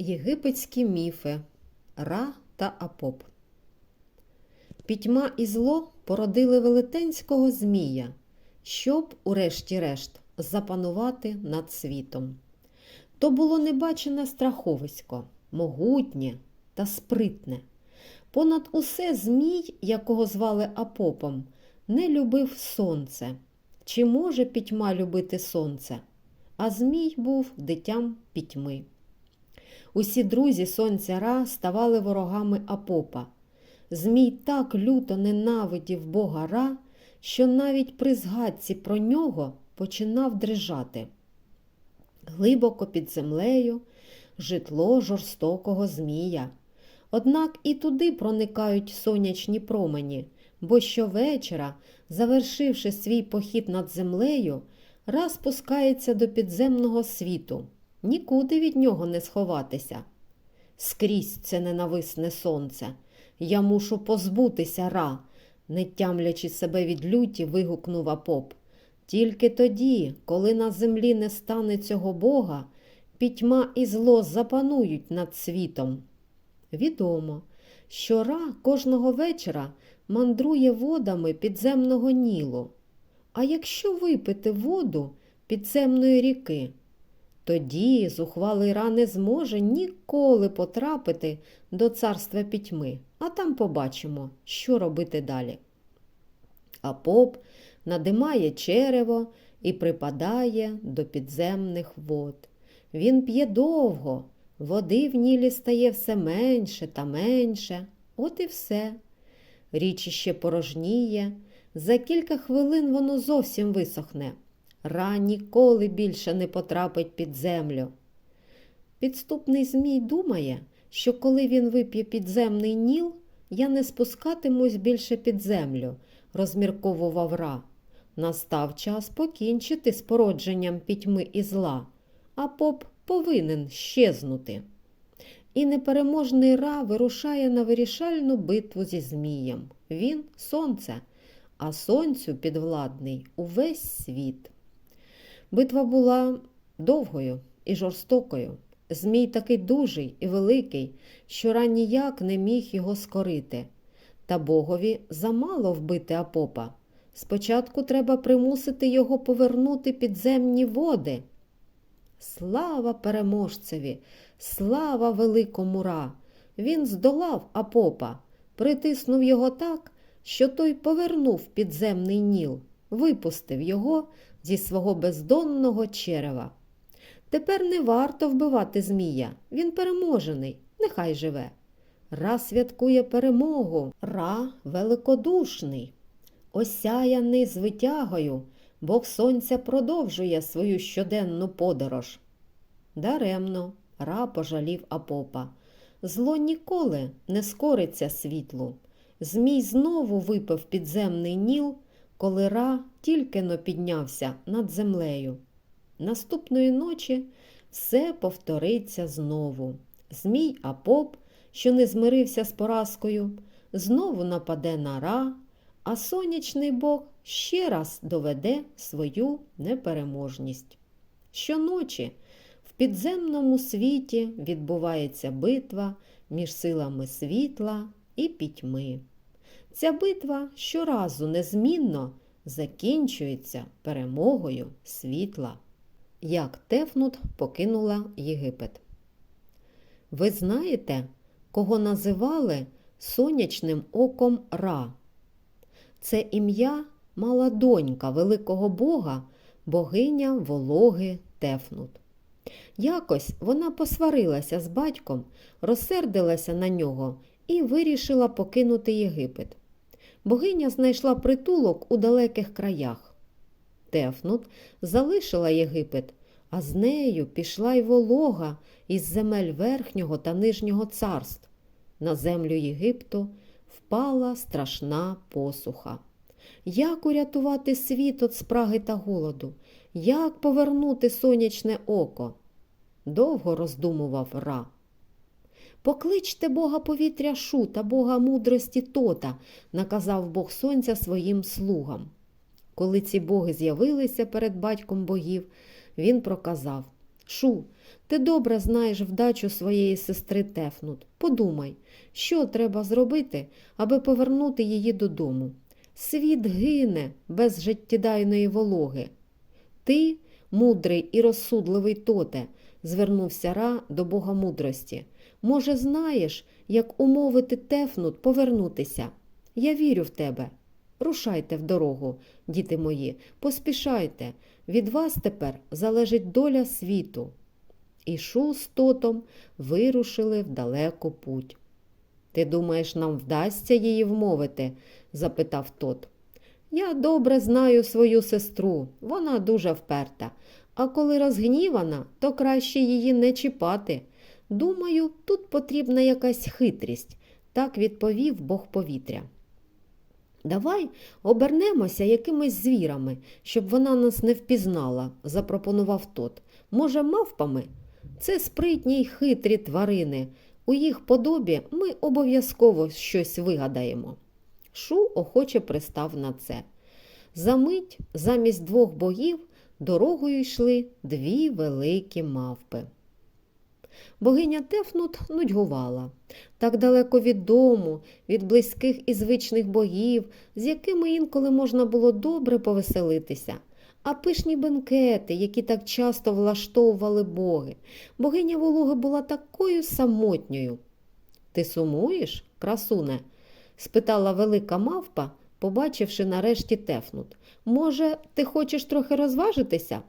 Єгипетські міфи Ра та Апоп. Пітьма і зло породили велетенського змія, щоб, урешті-решт, запанувати над світом. То було небачене страховисько, могутнє та спритне. Понад усе змій, якого звали Апопом, не любив сонце. Чи може пітьма любити сонце? А змій був дитям пітьми. Усі друзі сонця Ра ставали ворогами Апопа. Змій так люто ненавидів бога Ра, що навіть при згадці про нього починав дрижати. Глибоко під землею житло жорстокого змія. Однак і туди проникають сонячні промені, бо щовечора, завершивши свій похід над землею, Ра спускається до підземного світу. Нікуди від нього не сховатися. Скрізь це ненависне сонце. Я мушу позбутися ра, не тямлячи себе від люті, вигукнув Апоп. Тільки тоді, коли на землі не стане цього Бога, пітьма і зло запанують над світом. Відомо, що ра кожного вечора мандрує водами підземного нілу. А якщо випити воду підземної ріки, тоді зухвалий ра не зможе ніколи потрапити до царства пітьми, а там побачимо, що робити далі. А поп надимає черево і припадає до підземних вод. Він п'є довго, води в нілі стає все менше та менше, от і все. Річище порожніє, за кілька хвилин воно зовсім висохне. Ра ніколи більше не потрапить під землю. Підступний Змій думає, що коли він вип'є підземний ніл, я не спускатимусь більше під землю, розмірковував Ра. Настав час покінчити з породженням пітьми і зла, а поп повинен щезнути. І непереможний Ра вирушає на вирішальну битву зі Змієм. Він сонце, а сонцю підвладний увесь світ. Битва була довгою і жорстокою. Змій такий дужий і великий, що Ра ніяк не міг його скорити. Та богові замало вбити Апопа. Спочатку треба примусити його повернути підземні води. Слава переможцеві, слава великому Ра! Він здолав Апопа, притиснув його так, що той повернув підземний ніл, випустив його зі свого бездонного черева. Тепер не варто вбивати Змія, він переможений, нехай живе. Ра святкує перемогу, Ра великодушний, осяяний звитягою, Бог Сонця продовжує свою щоденну подорож. Даремно Ра пожалів Апопа. Зло ніколи не скориться світлу. Змій знову випив підземний ніл, коли Ра тільки но піднявся над землею. Наступної ночі все повториться знову. Змій Апоп, що не змирився з поразкою, знову нападе на Ра, а сонячний Бог ще раз доведе свою непереможність. Щоночі в підземному світі відбувається битва між силами світла і пітьми. Ця битва щоразу незмінно закінчується перемогою світла. Як Тефнут покинула Єгипет. Ви знаєте, кого називали сонячним оком Ра? Це ім'я мала донька великого бога, богиня вологи Тефнут. Якось вона посварилася з батьком, розсердилася на нього і вирішила покинути Єгипет. Богиня знайшла притулок у далеких краях. Тефнут залишила Єгипет, а з нею пішла й волога із земель Верхнього та Нижнього царств. На землю Єгипту впала страшна посуха. Як урятувати світ від спраги та голоду? Як повернути сонячне око? Довго роздумував Ра. Покличте Бога повітря Шу та Бога мудрості Тота, наказав Бог Сонця своїм слугам. Коли ці боги з'явилися перед батьком богів, він проказав Шу, Ти добре знаєш вдачу своєї сестри Тефнут. Подумай, що треба зробити, аби повернути її додому. Світ гине без життєдайної вологи. Ти, мудрий і розсудливий тоте, звернувся Ра до Бога мудрості. Може, знаєш, як умовити Тефнут повернутися? Я вірю в тебе. Рушайте в дорогу, діти мої, поспішайте. Від вас тепер залежить доля світу. І Шу з тотом вирушили в далеку путь. Ти думаєш, нам вдасться її вмовити? запитав тот. Я добре знаю свою сестру, вона дуже вперта, а коли розгнівана, то краще її не чіпати. Думаю, тут потрібна якась хитрість, так відповів Бог повітря. Давай обернемося якимись звірами, щоб вона нас не впізнала, запропонував тот. Може, мавпами? Це спритні й хитрі тварини. У їх подобі ми обов'язково щось вигадаємо. Шу охоче пристав на це. Замить замість двох богів дорогою йшли дві великі мавпи. Богиня Тефнут нудьгувала. Так далеко від дому, від близьких і звичних богів, з якими інколи можна було добре повеселитися. А пишні бенкети, які так часто влаштовували боги. Богиня Вологи була такою самотньою. Ти сумуєш, красуне? спитала велика мавпа, побачивши нарешті Тефнут. Може, ти хочеш трохи розважитися?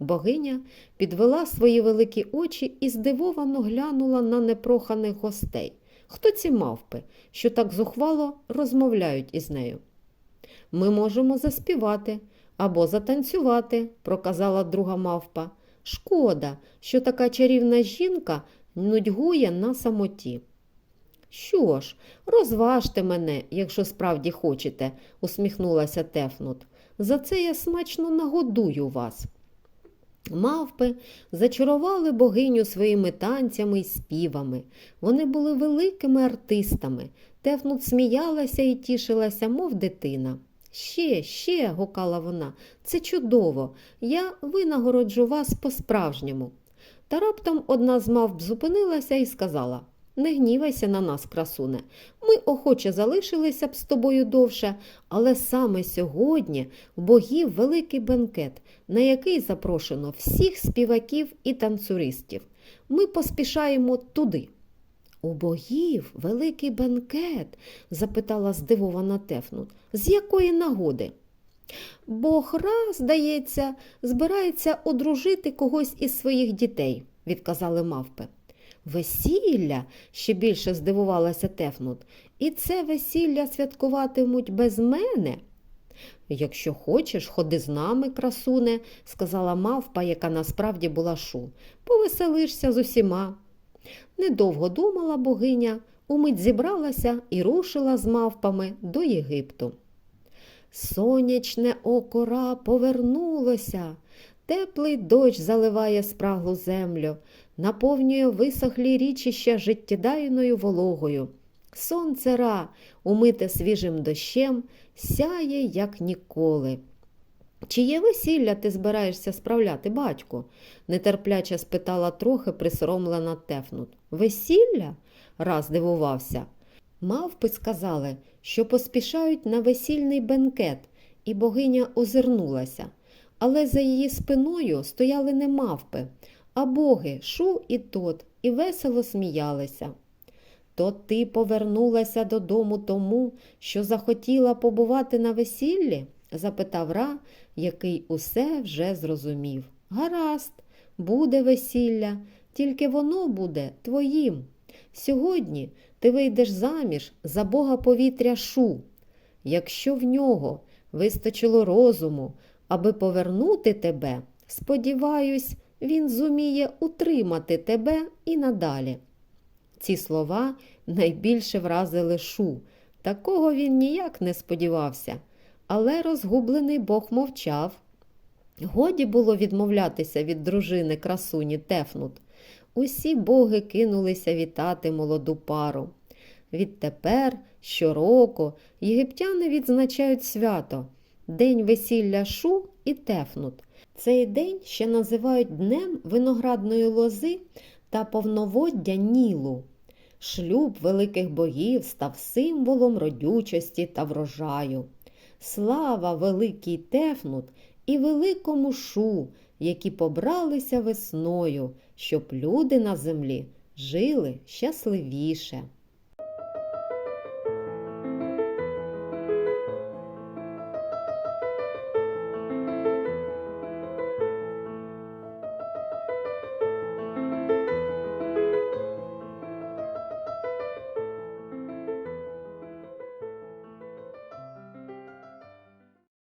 Богиня підвела свої великі очі і здивовано глянула на непроханих гостей. Хто ці мавпи, що так зухвало розмовляють із нею? Ми можемо заспівати або затанцювати, проказала друга мавпа. Шкода, що така чарівна жінка нудьгує на самоті. Що ж, розважте мене, якщо справді хочете, усміхнулася Тефнут. За це я смачно нагодую вас. Мавпи зачарували богиню своїми танцями й співами. Вони були великими артистами. Тефнут сміялася і тішилася, мов дитина. Ще, ще, гукала вона, це чудово. Я винагороджу вас по-справжньому. Та раптом одна з мавп зупинилася і сказала не гнівайся на нас, красуне. Ми охоче залишилися б з тобою довше, але саме сьогодні в богів великий бенкет, на який запрошено всіх співаків і танцюристів. Ми поспішаємо туди. У богів великий бенкет? запитала здивована Тефнут. З якої нагоди? Бог Ра, здається, збирається одружити когось із своїх дітей, відказали мавпи. Весілля, ще більше здивувалася Тефнут, і це весілля святкуватимуть без мене. Якщо хочеш, ходи з нами, красуне, сказала мавпа, яка насправді була шу. Повеселишся з усіма. Недовго думала богиня, умить зібралася і рушила з мавпами до Єгипту. Сонячне окора повернулося, теплий дощ заливає спраглу землю наповнює висохлі річища життєдайною вологою. Сонце ра, умите свіжим дощем, сяє, як ніколи. Чиє весілля ти збираєшся справляти, батьку? нетерпляче спитала трохи присоромлена Тефнут. Весілля? раз дивувався. Мавпи сказали, що поспішають на весільний бенкет, і богиня озирнулася. Але за її спиною стояли не мавпи, а боги шу і тот, і весело сміялися. То ти повернулася додому тому, що захотіла побувати на весіллі? запитав Ра, який усе вже зрозумів. Гаразд, буде весілля, тільки воно буде твоїм. Сьогодні ти вийдеш заміж за бога повітря шу. Якщо в нього вистачило розуму, аби повернути тебе, сподіваюсь, він зуміє утримати тебе і надалі. Ці слова найбільше вразили шу. Такого він ніяк не сподівався, але розгублений Бог мовчав. Годі було відмовлятися від дружини красуні Тефнут. Усі боги кинулися вітати молоду пару. Відтепер, щороку, єгиптяни відзначають свято День весілля Шу і Тефнут. Цей день ще називають Днем виноградної лози та повноводдя Нілу. Шлюб великих богів став символом родючості та врожаю. Слава великий Тефнут і великому шу, які побралися весною, щоб люди на землі жили щасливіше.